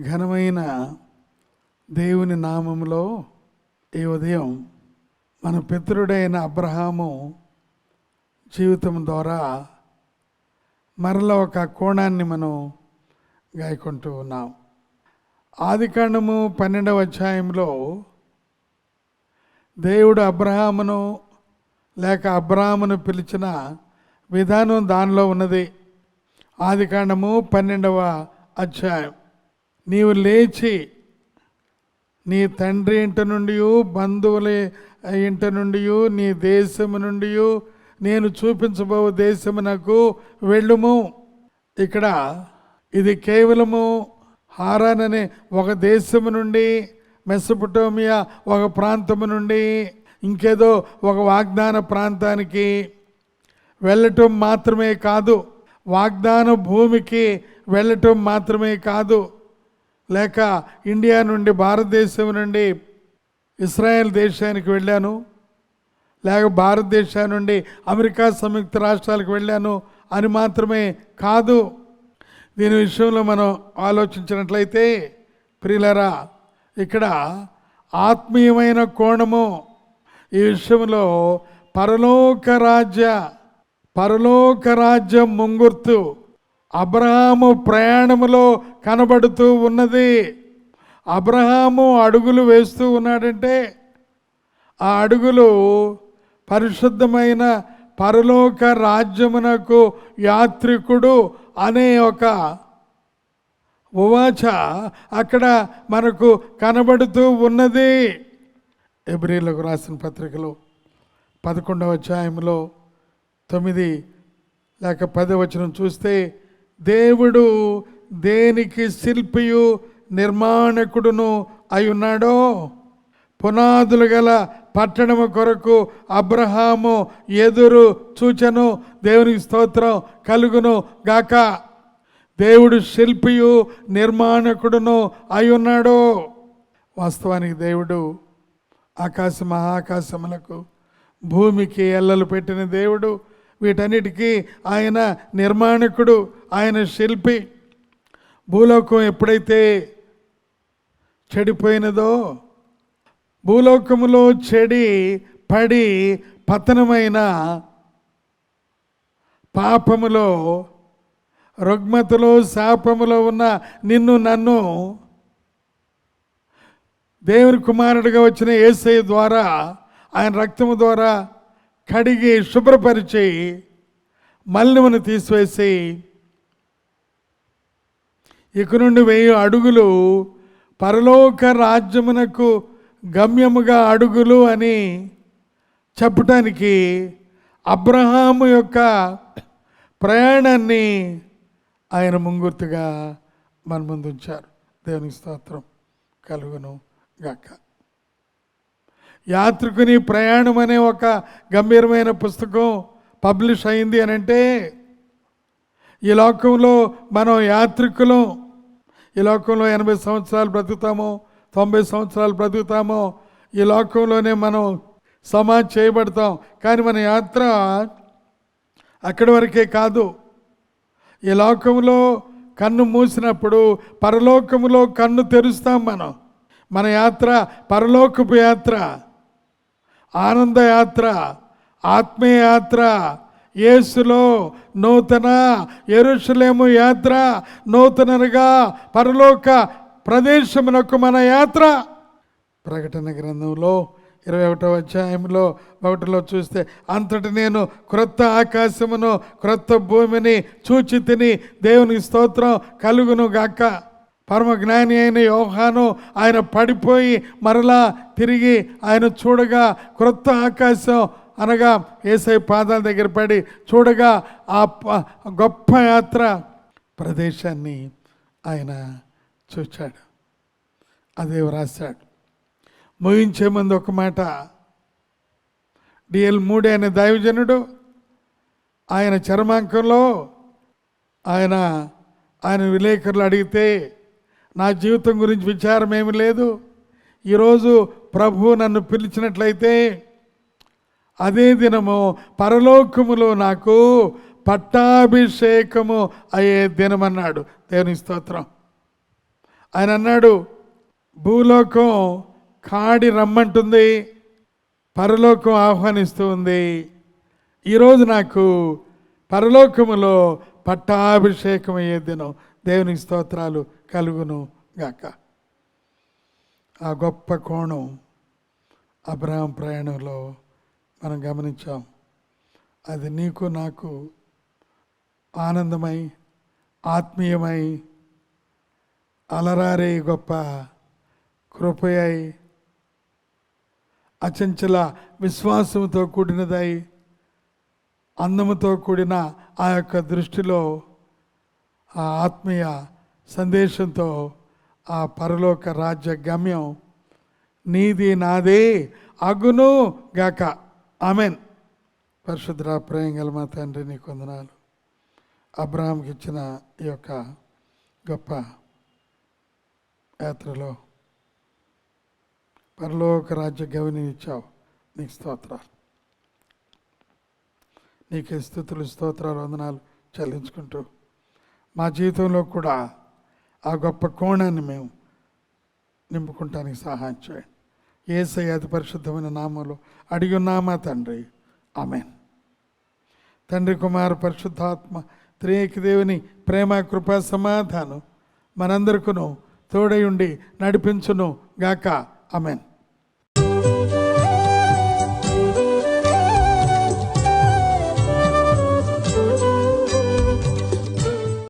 ఘనమైన దేవుని నామంలో ఈ ఉదయం మన పితరుడైన అబ్రహాము జీవితం ద్వారా మరల ఒక కోణాన్ని మనం గాయకుంటూ ఉన్నాం. ఆదికాండము పన్నెండవ అధ్యాయంలో దేవుడు అబ్రహామును లేక అబ్రహామును పిలిచిన విధానం దానిలో ఉన్నది. ఆదికాండము పన్నెండవ అధ్యాయం. నీవు లేచి నీ తండ్రి ఇంటి నుండి బంధువుల ఇంటి నుండి నీ దేశము నుండి నేను చూపించబో దేశమునకు వెళ్ళుము. ఇక్కడ ఇది కేవలము హారాన్ అనే ఒక దేశము నుండి మెస్సపుటోమియా ఒక ప్రాంతము నుండి ఇంకేదో ఒక వాగ్దాన ప్రాంతానికి వెళ్ళటం మాత్రమే కాదు. వాగ్దాన భూమికి వెళ్ళటం మాత్రమే కాదు. లేక ఇండియా నుండి భారతదేశం నుండి ఇస్రాయెల్ దేశానికి వెళ్ళాను లేక భారతదేశం నుండి అమెరికా సంయుక్త రాష్ట్రాలకు వెళ్ళాను అని మాత్రమే కాదు. దీని విషయంలో మనం ఆలోచించినట్లయితే ప్రియులరా ఇక్కడ ఆత్మీయమైన కోణము ఈ విషయంలో పరలోక రాజ్య పరలోక రాజ్యం ముంగుర్తు అబ్రహాము ప్రయాణములో కనబడుతూ ఉన్నది. అబ్రహాము అడుగులు వేస్తూ ఉన్నాడంటే ఆ అడుగులు పరిశుద్ధమైన పరలోక రాజ్యమునకు యాత్రికుడు అనే ఒక ఉవాచ అక్కడ మనకు కనబడుతూ ఉన్నది. ఎబ్రిలకు రాసిన పత్రికలో పదకొండవ అధ్యాయంలో తొమ్మిది లేక పది వచనం చూస్తే దేవుడు దేనికి శిల్పియు నిర్మాణకుడును అయి ఉన్నాడో పునాదులు గల పట్టణము కొరకు అబ్రహాము ఎదురు చూచను. దేవునికి స్తోత్రం కలుగును గాక. దేవుడు శిల్పియు నిర్మాణకుడును అయి ఉన్నాడు వాస్తవానికి దేవుడు ఆకాశ మహాకాశములకు భూమికి ఎల్లలు పెట్టిన దేవుడు వీటన్నిటికీ ఆయన నిర్మాణకుడు ఆయన శిల్పి. భూలోకం ఎప్పుడైతే చెడిపోయినదో భూలోకములో చెడి పడి పతనమైన పాపములో రుగ్మతలో శాపములో ఉన్న నిన్ను నన్ను దేవుని కుమారుడిగా వచ్చిన ఏసై ద్వారా ఆయన రక్తము ద్వారా కడిగి శుభ్రపరిచి మలినమును తీసివేసి ఇక నుండి వెయ్యి అడుగులు పరలోక రాజ్యమునకు గమ్యముగా అడుగులు అని చెప్పటానికి అబ్రహాము యొక్క ప్రయాణాన్ని ఆయన ముంగుర్తుగా మన ముందుంచారు దేవునికి స్తోత్రం కలుగును గాక. యాత్రికుని ప్రయాణం అనే ఒక గంభీరమైన పుస్తకం పబ్లిష్ అయింది అని అంటే ఈ లోకంలో మనం యాత్రికులం ఈ లోకంలో ఎనభై సంవత్సరాలు బ్రతుకుతామో తొంభై సంవత్సరాలు బ్రతుకుతామో ఈ లోకంలోనే మనం సమాజ్ చేయబడతాం. కానీ మన యాత్ర అక్కడి వరకే కాదు. ఈ లోకంలో కన్ను మూసినప్పుడు పరలోకంలో కన్ను తెరుస్తాం మనం. మన యాత్ర పరలోకపు యాత్ర. ఆనందయాత్ర ఆత్మీయాత్ర యేసులో నూతన ఎరుషులేము యాత్ర నూతనగా పరలోక ప్రదేశమునకు మన యాత్ర. ప్రకటన గ్రంథంలో ఇరవై ఒకటో అధ్యాయంలో ఒకటిలో చూస్తే అంతటి నేను క్రొత్త ఆకాశమును క్రొత్త భూమిని చూచి తిని దేవునికి స్తోత్రం కలుగును గాక. పరమజ్ఞాని అయిన యోహాను ఆయన పడిపోయి మరలా తిరిగి ఆయన చూడగా క్రొత్త ఆకాశం అనగా ఏసై పాదాల దగ్గర పడి చూడగా ఆ ప- గొప్ప యాత్ర ప్రదేశాన్ని ఆయన చూచాడు. అదే వ్రాశాడు ముగించే ముందు ఒక మాట. డిఎల్ మూడే అనే దైవజనుడు ఆయన చర్మాంకంలో ఆయన ఆయన విలేకరులు అడిగితే నా జీవితం గురించి విచారం ఏమి లేదు. ఈరోజు ప్రభు నన్ను పిలిచినట్లయితే అదే దినము పరలోకములో నాకు పట్టాభిషేకము అయ్యే దినమన్నాడు. దేవుని స్తోత్రం. ఆయన అన్నాడు భూలోకం కాడి రమ్మంటుంది పరలోకం ఆహ్వానిస్తూ ఉంది. ఈరోజు నాకు పరలోకములో పట్టాభిషేకం అయ్యే దినం. దేవునికి స్తోత్రాలు కలుగును గాక. ఆ గొప్ప కోణం అబ్రహం ప్రయాణంలో మనం గమనించాం. అది నీకు నాకు ఆనందమై ఆత్మీయమై అలరారే గొప్ప కృపయై అచంచల విశ్వాసంతో కూడినదై అందముతో కూడిన ఆ యొక్క దృష్టిలో ఆ ఆత్మీయ సందేశంతో ఆ పరలోక రాజ్య గమ్యం నీది నాదే అగును గాక. ఆమెన్. పరిశుద్ర ప్రేంగల మా తండ్రి నీ కొందనాలు అబ్రహాంకి ఇచ్చిన ఈ యొక్క గొప్ప యాత్రలో పరలోక రాజ్య గవిని ఇచ్చావు నీకు స్తోత్రాలు. నీకే స్థుతులు స్తోత్రాలు వందనాలు చెల్లించుకుంటూ మా జీవితంలో కూడా ఆ గొప్ప కోణాన్ని మేము నింపుకుంటానికి సహాయం చేయండి. ఏసై అతి పరిశుద్ధమైన నామంలో అడిగి ఉన్నామా తండ్రి? ఆమెన్. తండ్రి కుమార్ పరిశుద్ధాత్మ త్రియేక దేవుని ప్రేమ కృపా సమాధానం మనందరికను తోడై ఉండి నడిపించును గాక. ఆమెన్.